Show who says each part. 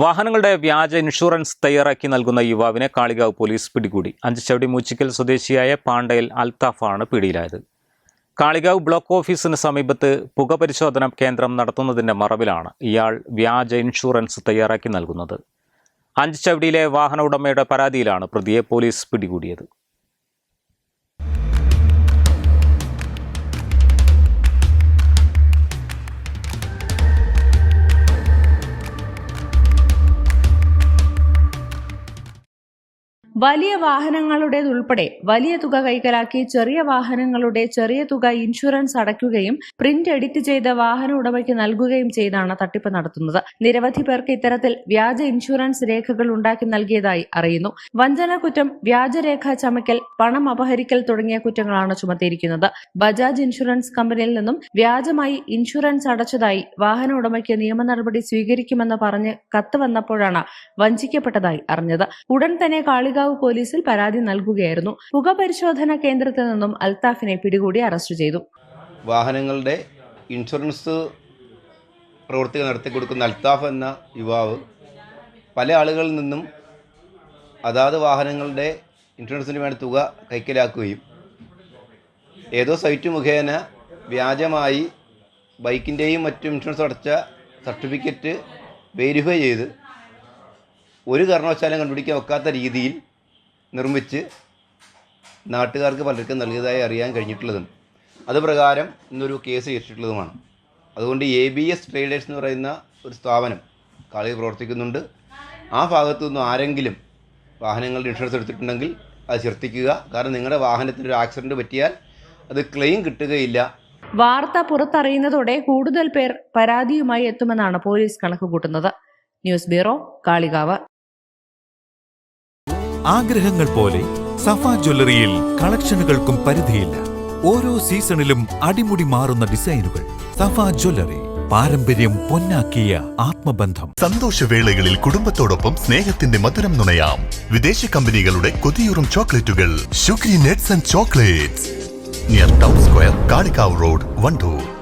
Speaker 1: വാഹനങ്ങളുടെ വ്യാജ ഇൻഷുറൻസ് തയ്യാറാക്കി നൽകുന്ന യുവാവിനെ കാളികാവ് പോലീസ് പിടികൂടി. അഞ്ചുചവടി മൂച്ചിക്കൽ സ്വദേശിയായ പാണ്ടയിൽ അൽത്താഫാണ് പിടിയിലായത്. കാളികാവ് ബ്ലോക്ക് ഓഫീസിന് സമീപത്ത് പുകപരിശോധന കേന്ദ്രം നടത്തുന്നതിന്റെ മറവിലാണ് ഇയാൾ വ്യാജ ഇൻഷുറൻസ് തയ്യാറാക്കി നൽകുന്നത്. അഞ്ചുചവടിയിലെ വാഹന ഉടമയുടെ പരാതിയിലാണ് പ്രതിയെ പോലീസ് പിടികൂടിയത്.
Speaker 2: വലിയ വാഹനങ്ങളുടേതുൾപ്പെടെ വലിയ തുക കൈക്കലാക്കി ചെറിയ വാഹനങ്ങളുടെ ചെറിയ തുക ഇൻഷുറൻസ് അടയ്ക്കുകയും പ്രിന്റ് എഡിറ്റ് ചെയ്ത വാഹന ഉടമയ്ക്ക് നൽകുകയും ചെയ്താണ് തട്ടിപ്പ് നടത്തുന്നത്. നിരവധി പേർക്ക് ഇത്തരത്തിൽ വ്യാജ ഇൻഷുറൻസ് രേഖകൾ ഉണ്ടാക്കി നൽകിയതായി അറിയുന്നു. വഞ്ചന കുറ്റം വ്യാജരേഖ ചമയ്ക്കൽ പണം അപഹരിക്കൽ തുടങ്ങിയ കുറ്റങ്ങളാണ് ചുമത്തിയിരിക്കുന്നത്. ബജാജ് ഇൻഷുറൻസ് കമ്പനിയിൽ നിന്നും വ്യാജമായി ഇൻഷുറൻസ് അടച്ചതായി വാഹന ഉടമയ്ക്ക് നിയമ നടപടി സ്വീകരിക്കുമെന്ന് പറഞ്ഞ് കത്ത് വന്നപ്പോഴാണ് വഞ്ചിക്കപ്പെട്ടതായി അറിഞ്ഞത്. ഉടൻ തന്നെ കാളികാവ് പോലീസിൽ പരാതി നൽകുകയായിരുന്നു. പുക പരിശോധനാ കേന്ദ്രത്തിൽ നിന്നും അൽത്താഫിനെ പിടികൂടി അറസ്റ്റ് ചെയ്തു.
Speaker 3: വാഹനങ്ങളുടെ ഇൻഷുറൻസ് പ്രവൃത്തികൾ നടത്തി കൊടുക്കുന്ന അൽത്താഫ് എന്ന യുവാവ് പല ആളുകളിൽ നിന്നും അതാത് വാഹനങ്ങളുടെ ഇൻഷുറൻസിന് വേണ്ട തുക കൈക്കലാക്കുകയും ഏതോ സൈറ്റ് മുഖേന വ്യാജമായി ബൈക്കിന്റെയും മറ്റും ഇൻഷുറൻസ് അടച്ച സർട്ടിഫിക്കറ്റ് വെരിഫൈ ചെയ്ത് ഒരു കാരണവശാലും കണ്ടുപിടിക്കാൻ ഒക്കാത്ത രീതിയിൽ നിർമ്മിച്ച് നാട്ടുകാർക്ക് പലർക്കും നൽകിയതായി അറിയാൻ കഴിഞ്ഞിട്ടുള്ളതും അത് പ്രകാരം ഇന്നൊരു കേസ് ചെയ്തിട്ടുള്ളതുമാണ് അതുകൊണ്ട് എ ബി എസ് ട്രേഡേഴ്സ് എന്ന് പറയുന്ന ഒരു സ്ഥാപനം കാളിയിൽ പ്രവർത്തിക്കുന്നുണ്ട്. ആ ഭാഗത്തു നിന്നും ആരെങ്കിലും വാഹനങ്ങളുടെ ഇൻഷുറൻസ് എടുത്തിട്ടുണ്ടെങ്കിൽ അത് ശ്രദ്ധിക്കുക. കാരണം നിങ്ങളുടെ വാഹനത്തിന് ഒരു ആക്സിഡന്റ് പറ്റിയാൽ അത് ക്ലെയിം കിട്ടുകയില്ല.
Speaker 2: വാർത്ത പുറത്തറിയുന്നതോടെ കൂടുതൽ പേർ പരാതിയുമായി എത്തുമെന്നാണ് പോലീസ് കണക്കുകൂട്ടുന്നത്. News bureau Kalikavu.
Speaker 4: ആഗ്രഹങ്ങൾ പോലെ സഫ ജ്വല്ലറിയിൽ കളക്ഷനുകൾക്കും പരിധിയില്ല. ഓരോ സീസണിലും അടിമുടി മാറുന്ന ഡിസൈനുകൾ. സഫ ജ്വല്ലറി പാരമ്പര്യം പൊന്നാക്കിയ ആത്മബന്ധം.
Speaker 5: സന്തോഷവേളകളിൽ കുടുംബത്തോടൊപ്പം സ്നേഹത്തിന്റെ മധുരം നുണയാം. വിദേശ കമ്പനികളുടെ കൊതിയൂറും ചോക്ലേറ്റുകൾ. Sugary nuts and chocolates. Near town square Kalikavu road Wandoor